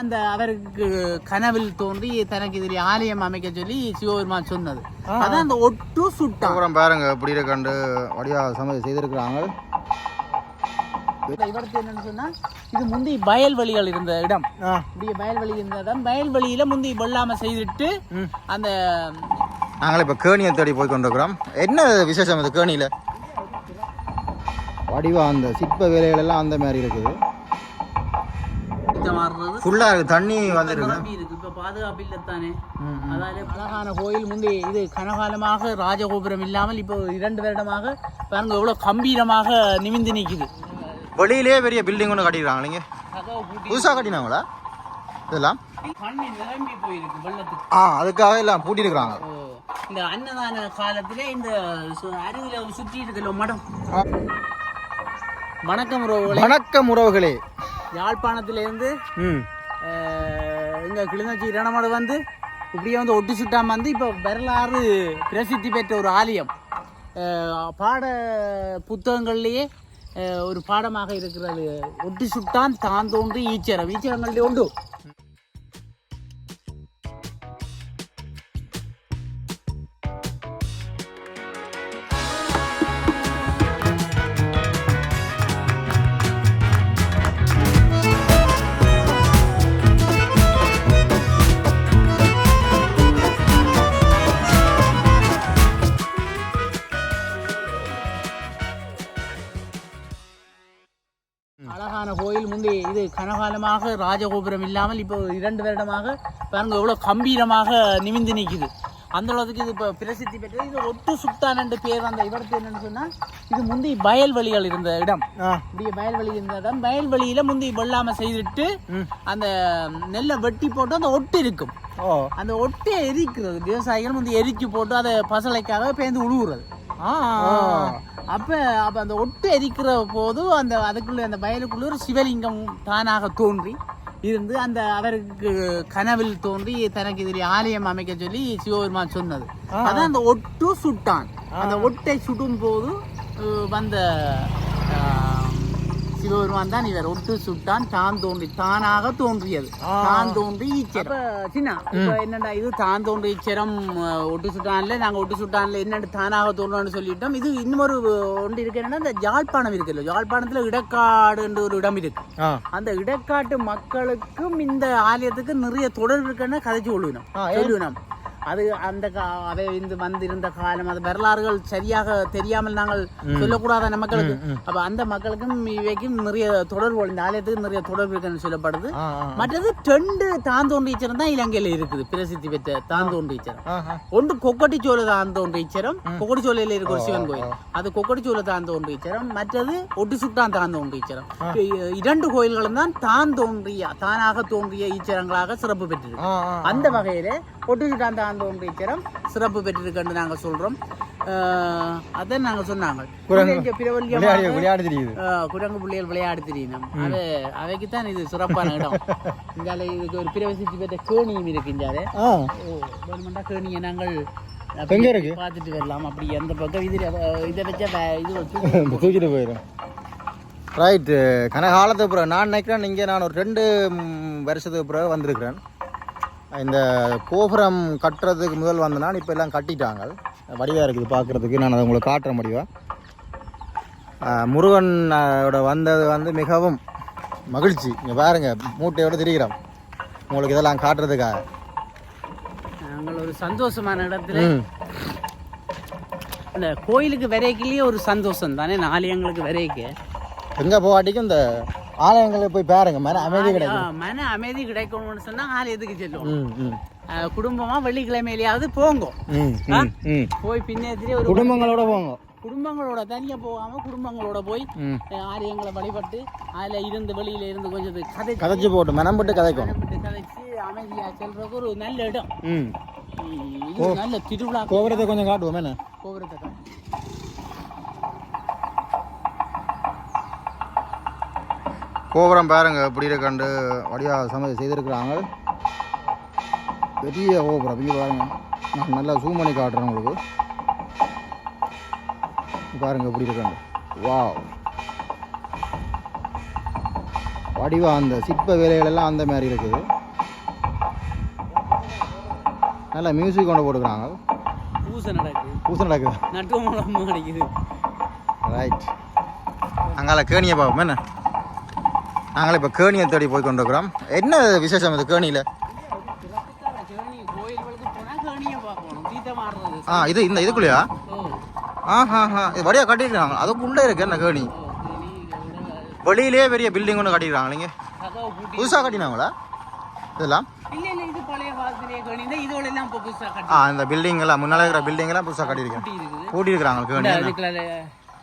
அந்த அவருக்கு கனவில் தோன்றி தனக்கு இதில் ஆலயம் அமைக்க சொல்லி சிவபெருமான் சொன்னது. அதான் அந்த ஒட்டு சுட்டான் அப்புறம் பாருங்க இப்படி கண்டு வடிவா சமையல் செய்திருக்கிறாங்க. இவருக்கு என்னன்னு சொன்னா இது முந்தி வயல்வெளிகள் இருந்த இடம். இப்படி வயல்வெளி இருந்த இடம் வயல்வெளியில முந்தி வெள்ளாம செய்துட்டு அந்த நாங்கள் இப்போ கேணியை தேடி போய் கொண்டிருக்கிறோம். என்ன விசேஷம் இது கேணியில்? வடிவா அந்த சிற்ப வேலைகள் எல்லாம் அந்த மாதிரி இருக்குது. மாறுறது. ஃபுல்லாக இருக்குது தண்ணி வந்துருக்கு இருக்கு. இப்ப பாதுகாப்பு இல்லத்தானே? அதாவது அழகான கோயில் முந்தி இது கனகாலமாக ராஜகோபுரம் இல்லாமல் இப்போ இரண்டு வருடமாக பாருங்க எவ்வளவு கம்பீரமாக நிமிந்து நிக்குது. வெளியிலே பெரிய பில்டிங் ஒன்று கதவு பூட்டி புதுசாக கட்டினாங்களா? இதெல்லாம்? தண்ணி நிரம்பி போயிருக்கு வெள்ளத்துக்கு. ஆ அதுக்காக எல்லாம் பூட்டியிருக்கிறாங்க. ஓ, இந்த அன்னதான காலத்துல இந்த சு- அருகில சுற்றி இருக்கல மடம். வணக்கம் ரோவலே வணக்கம் உறவுகளே. யாழ்ப்பாணத்திலேருந்து இங்க கிளிநொச்சி இரணமடு வந்து இப்படியே வந்து ஒட்டு சுட்டாம வந்து இப்போ வரலாறு பிரசித்தி பெற்ற ஒரு ஆலயம். பாட புத்தகங்கள்லேயே ஒரு பாடமாக இருக்கிறது. ஒட்டு சுட்டான் தான் தோன்றி ஈச்சரம். ஈச்சரங்கள்லேயே உண்டு. அழகான கோயில் முந்தி இது கனகாலமாக ராஜகோபுரம் இல்லாமல் இப்போ இரண்டு வருடமாக பாருங்க எவ்வளவு கம்பீரமாக நிமிந்து நிக்குது. அந்த அளவுக்கு இது இப்போ பிரசித்தி பெற்றது. இது ஒட்டு சுல்தான் என்ற பேர் அந்த இவருக்கு என்னன்னு சொன்னா இது முந்தி வயல்வெளிகள் இருந்த இடம். இப்படியே வயல்வெளி இருந்த இடம். வயல்வெளியில முந்தி வெள்ளாம செய்துட்டு அந்த நெல்லை வெட்டி போட்டு அந்த ஒட்டு இருக்கும். அந்த ஒட்டை எரிக்கிறது. விவசாயிகள் வந்து எரிச்சு போட்டு அதை பசலைக்காக பேந்து உழுவுறது. அப்ப அப்ப அந்த ஒட்டு எரிக்கிற போது அந்த அதுக்குள்ள அந்த வயலுக்குள்ள ஒரு சிவலிங்கம் தானாக தோன்றி இருந்து அந்த அவருக்கு கனவில் தோன்றி தனக்கு இதில் ஆலயம் அமைக்க சொல்லி சிவபெருமான் சொன்னது. அதான் அந்த ஒட்டு சுட்டான். அந்த ஒட்டை சுடும் போது வந்த சிவபெருமான் தான் இவர் ஒட்டு சுட்டான். தான் தோன்றி தானாக தோன்றியது. தான் தோன்றி ஈச்சரம். சின்ன என்னடா இது? தான் தோன்றி ஈச்சரம் ஒட்டு சுட்டான்ல நாங்க ஒட்டு சுட்டான்ல என்னன்னு தானாக தோன்றோம்னு சொல்லிட்டோம். இது இன்னொரு ஒன்று இருக்கு என்னன்னா இந்த யாழ்ப்பாணம் இருக்குல்ல யாழ்ப்பாணத்துல இடக்காடுன்ற ஒரு இடம் இருக்கு. அந்த இடக்காட்டு மக்களுக்கும் இந்த ஆலயத்துக்கு நிறைய தொடர்பு இருக்குன்னு கதைச்சு கொள்ளுவினோம்? சொல்லுவினோம் அது அந்த அவை இந்த வந்திருந்த காலம் அது வரலாறுகள் சரியாக தெரியாமல் நாங்கள் சொல்லக்கூடாத மக்களுக்கு? அப்ப அந்த மக்களுக்கும் இவைக்கும் நிறைய தொடர்பு இந்த ஆலயத்துக்கு நிறைய தொடர்பு இருக்குன்னு சொல்லப்படுது. மற்றது ரெண்டு தாந்தோன்றீச்சரம் தான் இலங்கையில இருக்குது. பிரசித்தி பெற்ற தாந்தோன்றீச்சரம். ஒன்று கொக்கட்டிச்சோலை தாந்தோன்றீச்சரம் கொக்கட்டிச்சோலையில இருக்க ஒரு சிவன் கோயில். அது கொக்கட்டிச்சோலை தாந்தோன்றீச்சரம் மற்றது ஒட்டு சுட்டான் தாந்தோன்றீச்சரம் இரண்டு கோயில்களும் தான் தான் தோன்றிய தானாக தோன்றிய ஈச்சரங்களாக சிறப்பு பெற்றிருக்கு. அந்த வகையில ஒட்டு சுட்டான் தாந்தோன்றீச்சரம் சிறப்பு பெற்றிருக்குன்னு நாங்க சொல்றோம். அஹ், அதான் நாங்க சொன்னாங்க. குரங்கு. பிள்ளைகள் விளையாடி தெரியணும் அது அவைக்குத்தான் இது சிறப்பான இடம். இங்கால இதுக்கு ஒரு பிரவசித்து பெற்ற கேணியும் இருக்கு வேணுமெண்டா கேணியை நாங்கள்? பார்த்துட்டு வரலாம். அப்படி அந்த பக்கம் இதில் இதை வச்சா இது தூக்கிட்டு போயிடும். ரைட்டு கனகாலத்துக்கு பிறகு நான் நினைக்கிறேன் இங்கே நான் ஒரு ரெண்டு வருஷத்துக்கு பிறகு வந்திருக்கிறேன். இந்த கோபுரம் கட்டுறதுக்கு முதல் வந்தேன்னா இப்போ எல்லாம் கட்டிட்டாங்க. வடிவாக இருக்குது பார்க்குறதுக்கு நான் அதை உங்களுக்கு காட்டுறேன் வடிவா. ஆ, முருகன் ஆ, ஓட வந்தது வந்து மிகவும் மகிழ்ச்சி. இங்கே பாருங்க மூட்டையோட திரிகிறோம் உங்களுக்கு இதெல்லாம் காட்டுறதுக்காக. நாங்கள் ஒரு சந்தோஷமான இடத்துல ம். அந்த கோயிலுக்கு விரைக்கிலேயே ஒரு சந்தோஷம் தானே இந்த ஆலயங்களுக்கு விரைக்கு. எங்கே போகாட்டிக்கும் இந்த ஆலயங்களுக்கு போய் பாருங்க மன அமைதி கிடைக்கும். மன அமைதி கிடைக்கணும்னு சொன்னா ஆலயத்துக்கு செல்லுவோம் ம் ம். ஆஹ் குடும்பமா வெள்ளிக்கிழமையிலேயாவது போங்க. போய் பின்னேத்திலே ஒரு குடும்பங்களோட போங்க. குடும்பங்களோட தனியா போகாம குடும்பங்களோட போய் ஆலயங்களை வழிபட்டு அதுல இருந்து வெளியில இருந்து கொஞ்சம் கதை கதைச்சு போட்டு மனம் போட்டு கதைக்கும் கதைச்சு அமைதியா செல்றதுக்கு ஒரு நல்ல இடம். இது நல்ல திருவிழா. கோபுரத்தை கொஞ்சம் காட்டுவோம் என்ன? கோபுரத்தை காட்டு. கோபுரம் பாருங்க எப்படி இருக்கண்டு வடிவா சமையல் செய்திருக்கிறாங்க. பெரிய கோபுரம் இங்கே பாருங்க. நான் நல்லா ஜூம் பண்ணி காட்டுறேன் உங்களுக்கு. இங்க பாருங்க எப்படி இருக்கண்டு வா வடிவா அந்த சிற்ப வேலைகள் எல்லாம் அந்த மாதிரி இருக்குது. நல்லா மியூசிக் கொண்டு போட்டுக்கிறாங்க. பூசை நடக்குது. பூசை நடக்குது? நட்டு ரைட் அங்கால கேணியை பார்ப்போம் என்ன? நாங்களே இப்போ கேணியை தேடி போய் கொண்டு இருக்கிறோம் என்ன விசேஷம் இது கேணியில்? ஆ இது இந்த இதுக்குள்ளேயா? ஓ ஆ ஹா இது வழியாக கட்டியிருக்காங்க அதுக்குள்ளே இருக்கு என்ன கேணி? வெளியிலே பெரிய பில்டிங் ஒன்று கதவை பூட்டி புதுசாக கட்டினாங்களா? இதெல்லாம்? ஆ இந்த பில்டிங் எல்லாம் முன்னால இருக்கிற பில்டிங் எல்லாம் புதுசாக கட்டியிருக்கேன். இருக்கிறாங்க கேணி.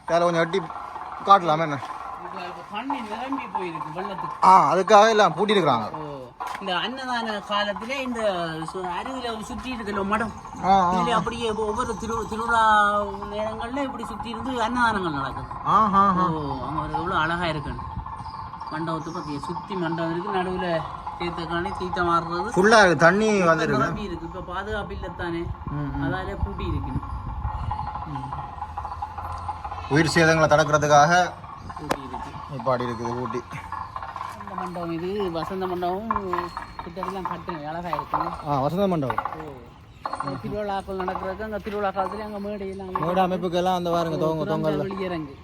அதில் கொஞ்சம் எட்டி காட்டலாமே என்ன? ஆ அதுக்காக எல்லாம் பூட்டி இருக்கிறாங்க இந்த அன்னதான காலத்திலே இந்த சு- அருவில சுற்றி இருக்குல்ல மடம். இதுல அப்படியே ஒவ்வொரு திரு திருவிழா நேரங்கள்ல இப்படி சுற்றி இருந்து அன்னதானங்கள் நடக்குது. எவ்வளவு அழகா இருக்கு மண்டபத்தை பத்தி சுத்தி மண்டபம் இருக்கு நடுவுல தீர்த்தக்காணி தீர்த்தம் ஆடுறது. ஃபுல்லாக தண்ணி வந்துருக்கு நிரம்பி இருக்கு. இப்ப பாதுகாப்பு இல்லத்தானே அதால பூட்டி இருக்கு உயிர் சேதங்களை தடுக்கிறதுக்காக நிப்பாடி இருக்குது ஊட்டி. அந்த மண்டபம் இது. வசந்த மண்டபம் கிட்டத்தெல்லாம் கட்டுங்க அழகா இருக்கு. ஆ வசந்த மண்டபம். ஓ. திருவிழாக்கள் நடக்கிறதுக்கு அங்க திருவிழா காலத்துல அங்க மேடையெல்லாம் வீடு அமைப்புக்கெல்லாம் அந்த பாருங்க தொங்க தொங்கல் வெளியிறங்கு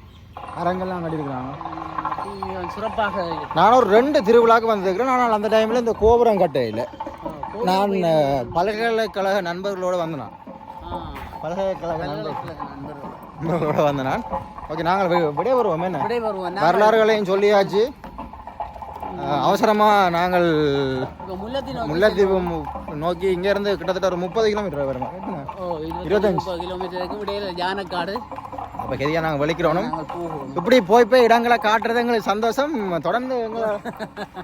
அரங்கெல்லாம் கட்டியிருக்கிறாங்க. சிறப்பாக. நான் ஒரு ரெண்டு திருவிழாக்கு வந்திருக்கிறேன். ஆனால் அந்த டைமில் இந்த கோபுரம் கட்டையில் நான் பல்கலைக்கழக நண்பர்களோடு வந்தேன் பல்கலைக்கழக நண்பர். பல்கலைக்கழக நண்பர்கள். நண்பர்களோட வந்தேன் நான். ஓகே நாங்கள் வி- விடைய வருவோம் என்ன? விடை வருவோம். வரலாறுகளையும் சொல்லியாச்சு. அஹ், அவசரமா நாங்கள் முல்லைத்தீவு நோக்கி இங்கேருந்து கிட்டத்தட்ட ஒரு முப்பது கிலோமீட்டர் வரும். இருபத்தஞ்சு. கிலோமீட்டருக்கு விடையில ஜானக்காடு அப்போ கெதியாக நாங்கள் வெளிக்கிறோம் இப்படி போய் போய் இடங்களை காட்டுறது எங்களுக்கு சந்தோஷம். தொடர்ந்து எங்களை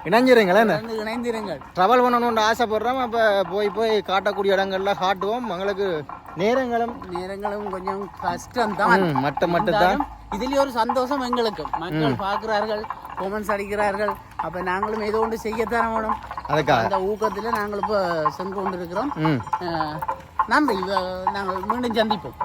இணைஞ்சிருங்களேன் வந்து இணைந்திருங்கள். ட்ராவல் பண்ணணும்னு ஆசைப்படுறோம். அப்போ போய் போய் காட்டக்கூடிய இடங்கள்ல காட்டுவோம். எங்களுக்கு நேரங்களும் நேரங்களும் கொஞ்சம் கஷ்டம் தான் மட்ட மட்டும் தான் இதுலயே ஒரு சந்தோஷம் எங்களுக்கு. மக்கள் பார்க்கிறார்கள் கொமெண்ட்ஸ் அடிக்கிறார்கள். அப்ப நாங்களும் ஏதோ ஒன்று செய்யத்தானே வேணும் அதுக்காக அந்த ஊக்கத்துல நாங்கள் இப்போ சென்று கொண்டிருக்கிறோம். நன்றி. நாங்கள் மீண்டும் சந்திப்போம்.